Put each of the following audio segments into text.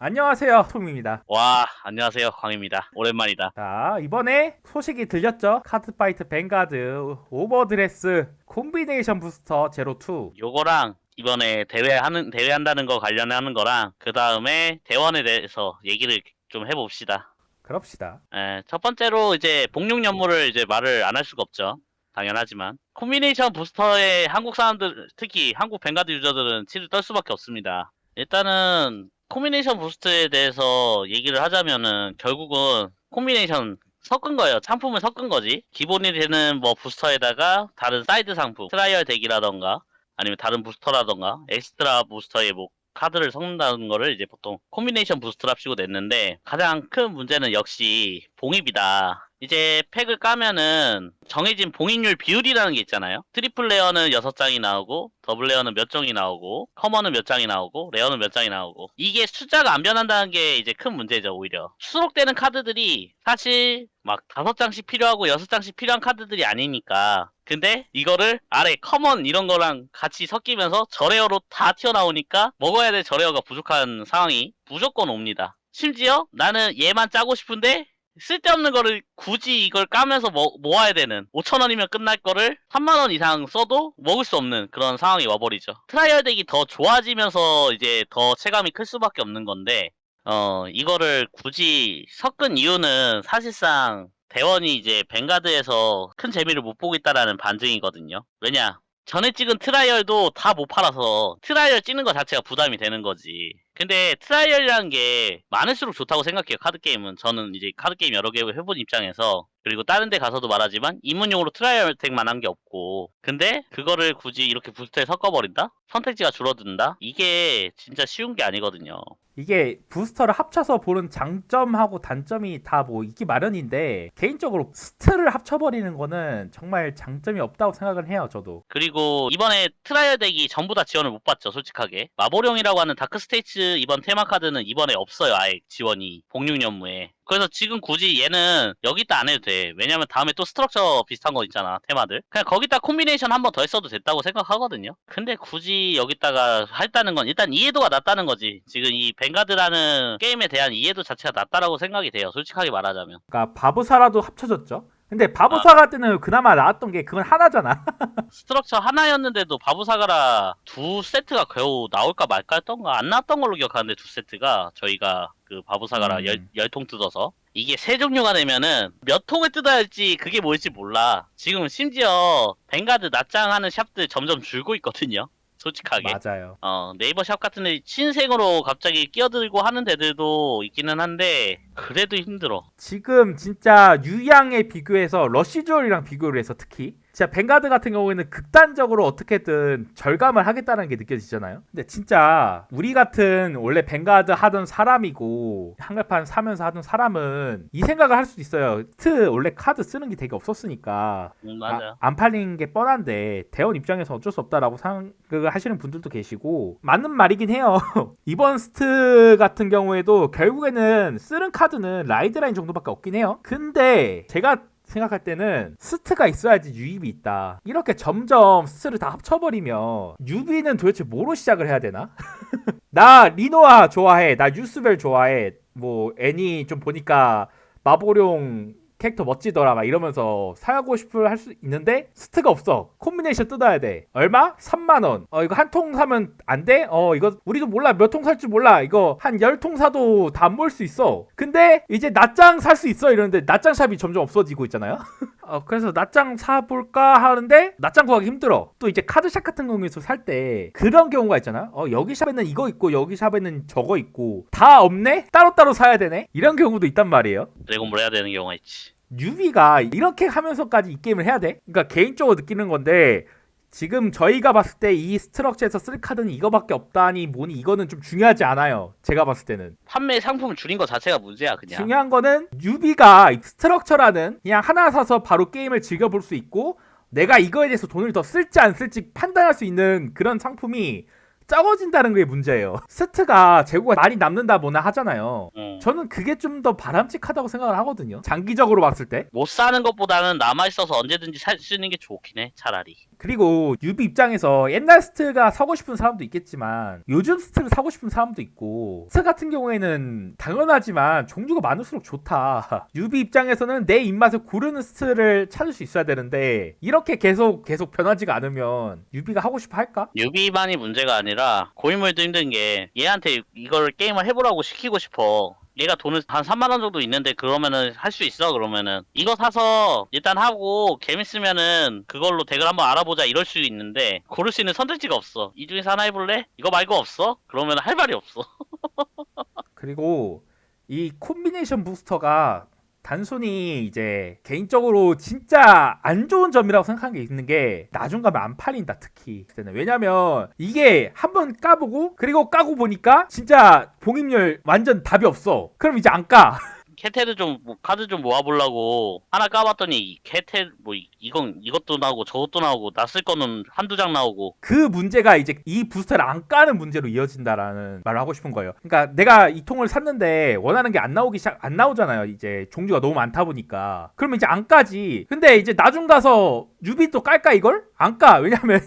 안녕하세요 톰입니다 와, 안녕하세요. 광입니다. 오랜만이다. 자 이번에 소식이 들렸죠 카드파이트 뱅가드 오버드레스 콤비네이션 부스터 제로2 요거랑 이번에 대회 하는 대회 한다는 거 관련해 하는 거랑 그 다음에 대원에 대해서 얘기를 좀 해봅시다. 그럽시다 에, 첫 번째로 이제 복룡 연물을 이제 말을 안 할 수가 없죠. 당연하지만 콤비네이션 부스터에 한국 사람들 특히 한국 뱅가드 유저들은 치를 떨 수밖에 없습니다. 일단은 콤비네이션 부스트에 대해서 얘기를 하자면은 결국은 콤비네이션 섞은 거예요. 상품을 섞은 거지. 기본이 되는 뭐 부스터에다가 다른 사이드 상품, 트라이얼 덱이라던가 아니면 다른 부스터라던가 엑스트라 부스터에 뭐 카드를 섞는다는 거를 이제 보통 콤비네이션 부스트랍시고 냈는데 가장 큰 문제는 역시 봉입이다. 이제 팩을 까면은 정해진 봉입률 비율이라는 게 있잖아요. 트리플 레어는 6장이 나오고 더블 레어는 몇 장이 나오고 커먼은 몇 장이 나오고 레어는 몇 장이 나오고. 이게 숫자가 안 변한다는 게 이제 큰 문제죠 오히려. 수록되는 카드들이 사실 막 다섯 장씩 필요하고 여섯 장씩 필요한 카드들이 아니니까. 근데 이거를 아래 커먼 이런 거랑 같이 섞이면서 저레어로 다 튀어나오니까 먹어야 될 저레어가 부족한 상황이 무조건 옵니다. 심지어 나는 얘만 짜고 싶은데 쓸데없는 거를 굳이 이걸 까면서 모, 모아야 되는 5천 원이면 끝날 거를 3만 원 이상 써도 먹을 수 없는 그런 상황이 와버리죠. 트라이얼 덱이 더 좋아지면서 이제 더 체감이 클 수밖에 없는 건데 어 이거를 굳이 섞은 이유는 사실상 대원이 이제 뱅가드에서 큰 재미를 못 보고 있다라는 반증이거든요. 왜냐 전에 찍은 트라이얼도 다 못 팔아서 트라이얼 찍는 것 자체가 부담이 되는 거지. 근데 트라이얼이라는 게 많을수록 좋다고 생각해요. 카드 게임은 저는 이제 카드 게임 여러 개 해본 입장에서 그리고 다른 데 가서도 말하지만 입문용으로 트라이얼 덱만 한 게 없고 근데 그거를 굳이 이렇게 부스터에 섞어버린다? 선택지가 줄어든다? 이게 진짜 쉬운 게 아니거든요. 이게 부스터를 합쳐서 보는 장점하고 단점이 다 뭐 있기 마련인데 개인적으로 스트를 합쳐버리는 거는 정말 장점이 없다고 생각을 해요 저도. 그리고 이번에 트라이얼 덱이 전부 다 지원을 못 받죠 솔직하게. 마보령이라고 하는 다크 스테이츠 이번 테마 카드는 이번에 없어요 아예 지원이. 복육연무에. 그래서 지금 굳이 얘는 여기다 안 해도 돼. 왜냐면 다음에 또 스트럭처 비슷한 거 있잖아 테마들. 그냥 거기다 콤비네이션 한 번 더 했어도 됐다고 생각하거든요. 근데 굳이 여기다가 했다는 건 일단 이해도가 낮다는 거지. 지금 이 뱅가드라는 게임에 대한 이해도 자체가 낮다라고 생각이 돼요 솔직하게 말하자면. 그러니까 바보사라도 합쳐졌죠? 근데 바보사 갈 때는 그나마 나왔던 게 그건 하나잖아. 스트럭처 하나였는데도 바보사가라 두 세트가 겨우 나올까 말까 했던가 안 나왔던 걸로 기억하는데 두 세트가 저희가 그 바보사가라 음. 열, 열통 뜯어서. 이게 세 종류가 되면은 몇 통을 뜯어야 할지 그게 뭘지 몰라. 지금 심지어 뱅가드 낫장하는 샵들 점점 줄고 있거든요 솔직하게. 맞아요. 어 네이버 샵 같은 데 신생으로 갑자기 끼어들고 하는 데들도 있기는 한데 그래도 힘들어. 지금 진짜 유양에 비교해서 러시주얼이랑 비교를 해서 특히 진짜 뱅가드 같은 경우에는 극단적으로 어떻게든 절감을 하겠다는 게 느껴지잖아요. 근데 진짜 우리 같은 원래 뱅가드 하던 사람이고 한글판 사면서 하던 사람은 이 생각을 할 수도 있어요. 트 원래 카드 쓰는 게 되게 없었으니까 음, 맞아 아, 안 팔린 게 뻔한데 대원 입장에서 어쩔 수 없다라고 생각을 하시는 분들도 계시고 맞는 말이긴 해요. 이번 스트 같은 경우에도 결국에는 쓰는 카드는 라이드라인 정도밖에 없긴 해요. 근데 제가 생각할 때는 스트가 있어야지 유입이 있다. 이렇게 점점 스트를 다 합쳐버리면 유비는 도대체 뭐로 시작을 해야 되나? 나 리노아 좋아해. 나 유스벨 좋아해. 뭐 애니 좀 보니까 마보룡 캐릭터 멋지더라 막 이러면서 사고 싶을 할 수 있는데 스트가 없어. 콤비네이션 뜯어야 돼. 얼마? 3만원. 어 이거 한 통 사면 안 돼? 어 이거 우리도 몰라. 몇 통 살 줄 몰라. 이거 한열통 사도 다 안 모을 수 있어. 근데 이제 낫장 살 수 있어. 이러는데 낫장 샵이 점점 없어지고 있잖아요 어 그래서 낫장 사볼까 하는데 낫장 구하기 힘들어 또 이제 카드샵 같은 경우에서 살 때 그런 경우가 있잖아 어 여기 샵에는 이거 있고 여기 샵에는 저거 있고 다 없네? 따로따로 사야 되네? 이런 경우도 있단 말이에요 드래곤볼 해야 되는 경우가 있지 유비가 이렇게 하면서까지 이 게임을 해야 돼? 그러니까 개인적으로 느끼는 건데 지금 저희가 봤을 때 이 스트럭처에서 쓸 카드는 이거밖에 없다니 뭐니 이거는 좀 중요하지 않아요. 제가 봤을 때는 판매 상품을 줄인 것 자체가 문제야 그냥 중요한 거는 유비가 스트럭처라는 그냥 하나 사서 바로 게임을 즐겨볼 수 있고 내가 이거에 대해서 돈을 더 쓸지 안 쓸지 판단할 수 있는 그런 상품이 적어진다는 게 문제예요. 스트가 재고가 많이 남는다 뭐나 하잖아요. 응. 저는 그게 좀 더 바람직하다고 생각을 하거든요. 장기적으로 봤을 때. 못 사는 것보다는 남아 있어서 언제든지 살 수 있는 게 좋긴 해 차라리 그리고 유비 입장에서 옛날 스트가 사고 싶은 사람도 있겠지만 요즘 스트를 사고 싶은 사람도 있고 스트 같은 경우에는 당연하지만 종류가 많을수록 좋다. 유비 입장에서는 내 입맛에 고르는 스트를 찾을 수 있어야 되는데 이렇게 계속 계속 변하지가 않으면 유비가 하고 싶어 할까? 유비만이 문제가 아니라 고인물도 힘든 게 얘한테 이걸 게임을 해보라고 시키고 싶어. 얘가 돈을 한 3만 원 정도 있는데 그러면은 할 수 있어 그러면은 이거 사서 일단 하고 재밌으면은 그걸로 덱을 한번 알아보자 이럴 수 있는데 고를 수 있는 선택지가 없어 이 중에서 하나 해볼래? 이거 말고 없어? 그러면 할 말이 없어 그리고 이 콤비네이션 부스터가 단순히 이제 개인적으로 진짜 안 좋은 점이라고 생각하는 게 있는 게 나중 가면 안 팔린다 특히. 그때는. 왜냐면 이게 한번 까보고 그리고 까고 보니까 진짜 봉입률 완전 답이 없어. 그럼 이제 안까 캐테를 좀 뭐, 카드 좀 모아보려고 하나 까봤더니 캐테 뭐 이- 이건 이것도 나오고 저것도 나오고 낯을 거는 한두 장 나오고 그 문제가 이제 이 부스터를 안 까는 문제로 이어진다라는 말을 하고 싶은 거예요. 그러니까 내가 이 통을 샀는데 원하는 게 안 나오기 시작 안 나오잖아요. 이제 종류가 너무 많다 보니까. 그러면 이제 안 까지. 근데 이제 나중 가서 유비 또 깔까 이걸? 안 까. 왜냐면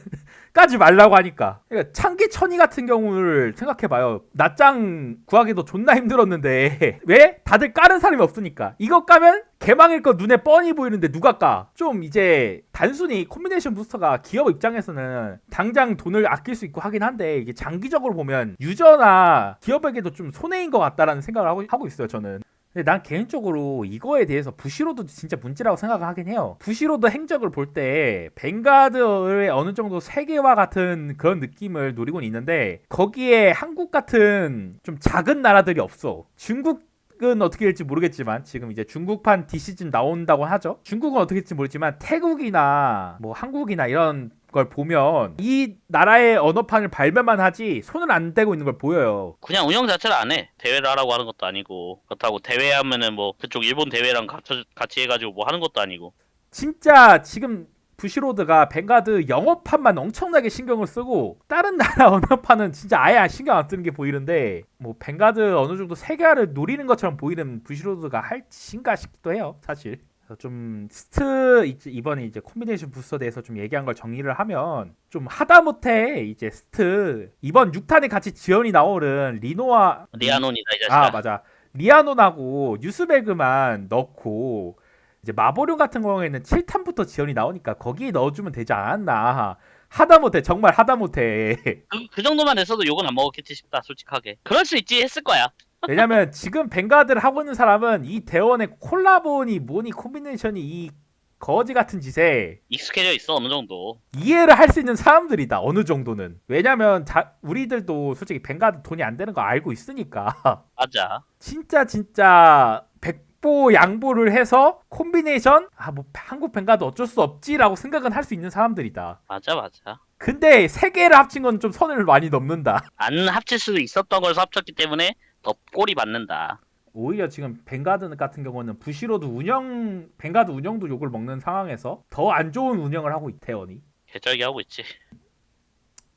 까지 말라고 하니까. 그러니까 창기 천이 같은 경우를 생각해봐요. 낫장 구하기도 존나 힘들었는데 왜? 다들 까는 사람이 없으니까. 이거 까면 개망일 거 눈에 뻔히 보이는데 누가 까? 좀 이제 단순히 콤비네이션 부스터가 기업 입장에서는 당장 돈을 아낄 수 있고 하긴 한데 이게 장기적으로 보면 유저나 기업에게도 좀 손해인 것 같다라는 생각을 하고, 하고 있어요 저는. 근데 난 개인적으로 이거에 대해서 부시로도 진짜 문제라고 생각을 하긴 해요. 부시로도 행적을 볼때 뱅가드의 어느 정도 세계화 같은 그런 느낌을 노리곤 있는데 거기에 한국 같은 좀 작은 나라들이 없어. 중국 은 어떻게 될지 모르겠지만 지금 이제 중국판 디시즌 나온다고 하죠. 중국은 어떻게 될지 모르지만 태국이나 뭐 한국이나 이런 걸 보면 이 나라의 언어판을 발매만 하지 손을 안 대고 있는 걸 보여요. 그냥 운영 자체를 안 해. 대회를 하라고 하는 것도 아니고 그렇다고 대회 하면은 뭐 그쪽 일본 대회랑 같이, 같이 해가지고 뭐 하는 것도 아니고 진짜 지금 부시로드가 뱅가드 영어판만 엄청나게 신경을 쓰고 다른 나라 언어판은 진짜 아예 신경 안 쓰는 게 보이는데 뭐 뱅가드 어느 정도 세계화를 노리는 것처럼 보이는 부시로드가 할 짓인가 싶기도 해요 사실 그래서 좀 스트 이번에 이제 콤비네이션 부스터에 대해서 좀 얘기한 걸 정리를 하면 좀 하다못해 이제 스트 이번 6탄에 같이 지원이 나오는 리노와 리아논이다 이 자식아. 아 맞아 리아논하고 뉴스배그만 넣고 이제 마보룡 같은 경우에는 7탄부터 지원이 나오니까 거기에 넣어주면 되지 않았나 하다못해 정말 하다못해 그, 그 정도만 했어도 욕은 안 먹었겠지 싶다 솔직하게. 그럴 수 있지 했을 거야. 왜냐면 지금 뱅가드를 하고 있는 사람은 이 대원의 콜라보니 뭐니 콤비네이션이 이 거지 같은 짓에 익숙해져 있어 어느 정도. 이해를 할 수 있는 사람들이다 어느 정도는 왜냐면 자, 우리들도 솔직히 뱅가드 돈이 안 되는 거 알고 있으니까 맞아. 진짜 진짜 백보 양보를 해서 콤비네이션 아 뭐 한국 뱅가드 어쩔 수 없지라고 생각은 할 수 있는 사람들이다. 맞아 맞아. 근데 세 개를 합친 건 좀 선을 많이 넘는다. 안 합칠 수 있었던 걸 합쳤기 때문에 더 꼴이 맞는다. 오히려 지금 뱅가드 같은 경우는 부시로도 운영 뱅가드 운영도 욕을 먹는 상황에서 더 안 좋은 운영을 하고 있대원이. 개쩔게 하고 있지.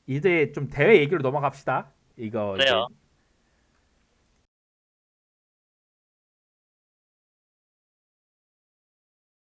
이제 좀 대회 얘기로 넘어갑시다. 이거 이제 그래요.